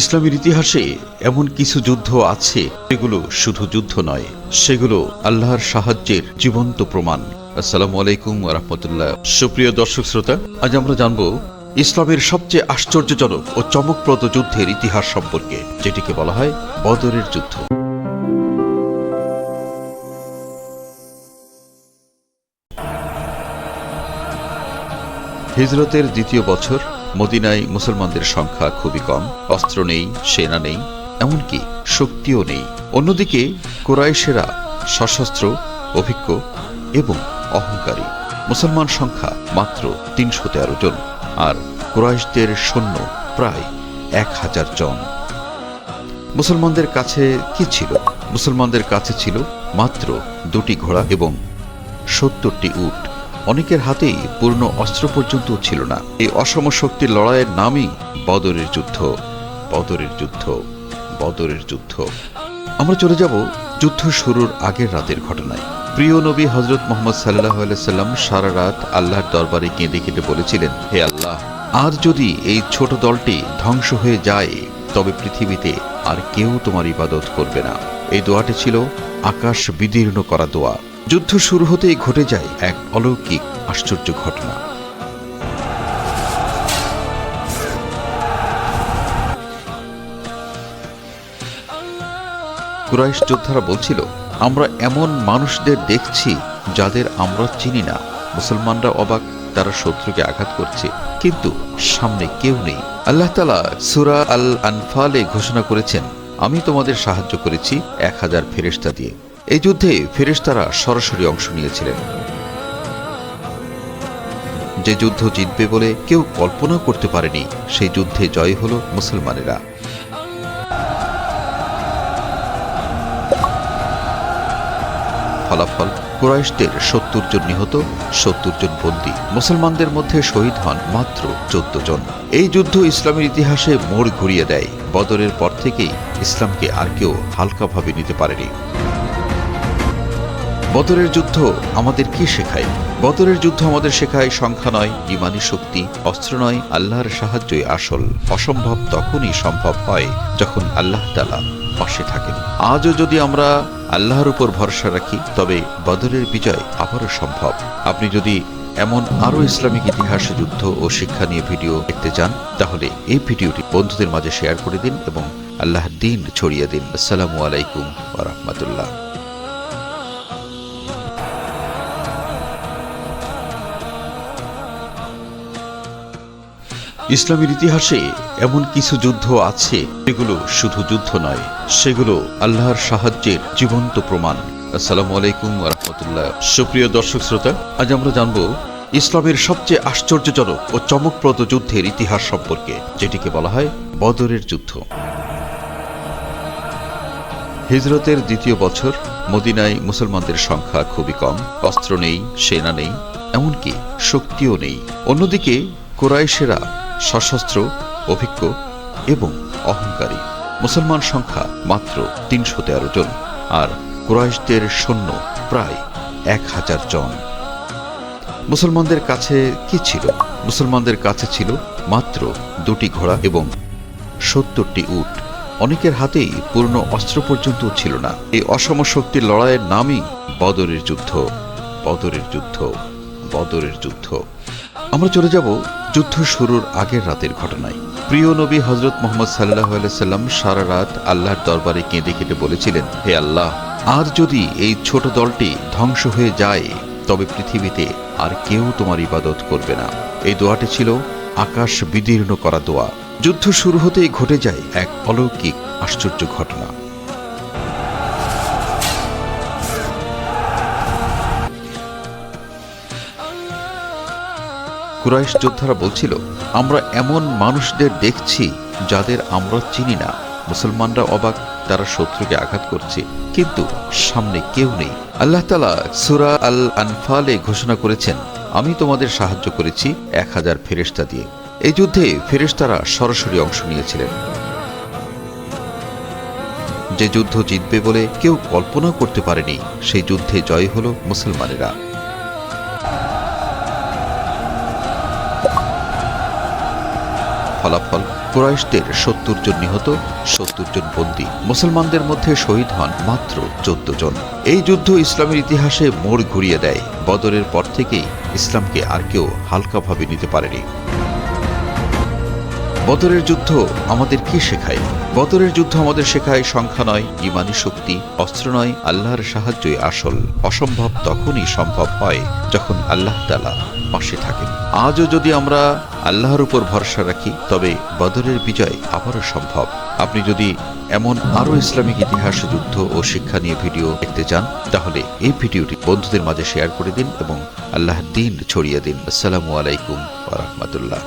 ইসলামের ইতিহাসে এমন কিছু যুদ্ধ আছে, যেগুলো শুধু যুদ্ধ নয়, সেগুলো আল্লাহর সাহায্যের জীবন্ত প্রমাণ। আসসালামু আলাইকুম রহমতুল্লাহ। সুপ্রিয় দর্শক শ্রোতা, আজ আমরা জানব ইসলামের সবচেয়ে আশ্চর্যজনক ও চমকপ্রদ যুদ্ধের ইতিহাস সম্পর্কে, যেটিকে বলা হয় বদরের যুদ্ধ। হিজরতের দ্বিতীয় বছর মদিনায় মুসলমানদের সংখ্যা খুবই কম, অস্ত্র নেই, সেনা নেই, এমনকি শক্তিও নেই। অন্যদিকে কোরাইশেরা সশস্ত্র, অভিজ্ঞ এবং অহংকারী। মুসলমান সংখ্যা মাত্র তিনশো তেরো জন, আর কোরাইশদের সৈন্য প্রায় এক হাজার জন। মুসলমানদের কাছে কি ছিল? মুসলমানদের কাছে ছিল মাত্র দুটি ঘোড়া এবং সত্তরটি উট। অনেকের হাতেই পূর্ণ অস্ত্র পর্যন্ত ছিল না। এই অসম শক্তির লড়াইয়ের নামই বদরের যুদ্ধ। বদরের যুদ্ধ। বদরের যুদ্ধ। আমরা চলে যাব যুদ্ধ শুরুর আগের রাতের ঘটনায়। প্রিয় নবী হজরত মোহাম্মদ সাল্লাহ সাল্লাম সারা রাত আল্লাহর দরবারে কেঁদে কেঁদে বলেছিলেন, হে আল্লাহ আর যদি এই ছোট দলটি ধ্বংস হয়ে যায়, তবে পৃথিবীতে আর কেউ তোমার ইবাদত করবে না। এই দোয়াটি ছিল আকাশ বিদীর্ণ করা দোয়া। যুদ্ধ শুরু হতেই ঘটে যায় এক অলৌকিক আশ্চর্য ঘটনা। কুরাইশ যোদ্ধারা বলছিল, আমরা এমন মানুষদের দেখছি যাদের আমরা চিনি না। মুসলমানরা অবাক, তারা শত্রুকে আঘাত করছে। কিন্তু সামনে কেউ নেই। আল্লাহ তালা সুরা আল আনফালে ঘোষণা করেছেন, আমি তোমাদের সাহায্য করেছি এক হাজার ফেরেস্তা দিয়ে। এই যুদ্ধে ফেরেশতারা সরাসরি অংশ নিয়েছিলেন। যে যুদ্ধ জিতবে বলে কেউ কল্পনা করতে পারেনি, সেই যুদ্ধে জয় হল মুসলমানেরা। ফলাফল, কুরাইশদের সত্তর জন নিহত, সত্তর জন বন্দী। মুসলমানদের মধ্যে শহীদ হন মাত্র চোদ্দ জন। এই যুদ্ধ ইসলামের ইতিহাসে মোড় ঘুরিয়ে দেয়। বদরের পর থেকেই ইসলামকে আর কেউ হালকাভাবে নিতে পারেনি। বদরের যুদ্ধ আমাদের কি শেখায়? বদরের যুদ্ধ আমাদের শেখায় সংখ্যা নয়, ইমানি শক্তি, অস্ত্র নয়, আল্লাহর সাহায্যই আসল। অসম্ভব তখনই সম্ভব হয় যখন আল্লাহ তালা পাশে থাকেন। আজও যদি আমরা আল্লাহর উপর ভরসা রাখি, তবে বদরের বিজয় আবারও সম্ভব। আপনি যদি এমন আরও ইসলামিক ইতিহাস, যুদ্ধ ও শিক্ষা নিয়ে ভিডিও দেখতে চান, তাহলে এই ভিডিওটি বন্ধুদের মাঝে শেয়ার করে দিন এবং আল্লাহর দিন ছড়িয়ে দিন। আসসালামু আলাইকুম ওরহমতুল্লাহ ইসলামের ইতিহাসে এমন কিছু যুদ্ধ আছে, যেগুলো শুধু যুদ্ধ নয়, সেগুলো আল্লাহর সাহায্যের জীবন্ত প্রমাণ। আসসালামু আলাইকুম রহমতুল্লাহ। সুপ্রিয় দর্শক শ্রোতা, আজ আমরা জানব ইসলামের সবচেয়ে আশ্চর্যজনক ও চমকপ্রদ যুদ্ধের ইতিহাস সম্পর্কে, যেটিকে বলা হয় বদরের যুদ্ধ। হিজরতের দ্বিতীয় বছর, মদিনায় মুসলমানদের সংখ্যা খুবই কম, অস্ত্র নেই, সেনা নেই, এমনকি শক্তিও নেই। অন্যদিকে কোরাইশেরা সশস্ত্র, অভিজ্ঞ এবং অহংকারী। মুসলমান সংখ্যা মাত্র তিনশো তেরো জন, আর কুরাইশদের সৈন্য প্রায় এক হাজার জন। মুসলমানদের কাছে কি ছিল? মুসলমানদের কাছে ছিল মাত্র দুটি ঘোড়া এবং সত্তরটি উট। অনেকের হাতেই পূর্ণ অস্ত্র পর্যন্ত ছিল না। এই অসম শক্তির লড়াইয়ের নামই বদরের যুদ্ধ। বদরের যুদ্ধ। বদরের যুদ্ধ। আমরা চলে যাব যুদ্ধ শুরুর আগের রাতের ঘটনায়। প্রিয় নবী হজরত মোহাম্মদ সাল্লাহ সাল্লাম সারা রাত আল্লাহর দরবারে কেঁদে কেঁদে বলেছিলেন, হে আল্লাহ, আর যদি এই ছোট দলটি ধ্বংস হয়ে যায়, তবে পৃথিবীতে আর কেউ তোমার ইবাদত করবে না। এই দোয়াটি ছিল আকাশ বিদীর্ণ করা দোয়া। যুদ্ধ শুরু হতেই ঘটে যায় এক অলৌকিক, আশ্চর্য ঘটনা। কুরাইশ যোদ্ধারা বলছিল, আমরা এমন মানুষদের দেখছি যাদের আমরা চিনি না। মুসলমানরা অবাক, তারা শত্রুকে আঘাত করছে। কিন্তু সামনে কেউ নেই। আল্লাহ তালা সুরা আল আনফালে ঘোষণা করেছেন, আমি তোমাদের সাহায্য করেছি এক হাজার ফেরেস্তা দিয়ে। এই যুদ্ধে ফেরেস্তারা সরাসরি অংশ নিয়েছিলেন। যে যুদ্ধ জিতবে বলে কেউ কল্পনা করতে পারেনি, সেই যুদ্ধে জয় হল মুসলমানেরা। ফলাফল। কুরাইশদের সত্তর জন নিহত, সত্তর জন বন্দী। মুসলমানদের মধ্যে শহীদ হন মাত্র চোদ্দ জন। এই যুদ্ধ ইসলামের ইতিহাসে মোড় ঘুরিয়ে দেয়। বদরের পর থেকেই ইসলামকে আর কেউ হালকাভাবে নিতে পারেনি। বদরের যুদ্ধ আমাদের কি শেখায়? বদরের যুদ্ধ আমাদের শেখায় সংখ্যা নয়, ইমানি শক্তি, অস্ত্র নয়, আল্লাহর সাহায্যই আসল। অসম্ভব তখনই সম্ভব হয় যখন আল্লাহ তালা পাশে থাকেন। আজও যদি আমরা আল্লাহর উপর ভরসা রাখি, তবে বদরের বিজয় আবারও সম্ভব। আপনি যদি এমন আরও ইসলামিক ইতিহাস, যুদ্ধ ও শিক্ষা নিয়ে ভিডিও দেখতে চান, তাহলে এই ভিডিওটি বন্ধুদের মাঝে শেয়ার করে দিন এবং আল্লাহ দিন ছড়িয়ে দিন। আসসালামু আলাইকুম রাহমাতুল্লাহ।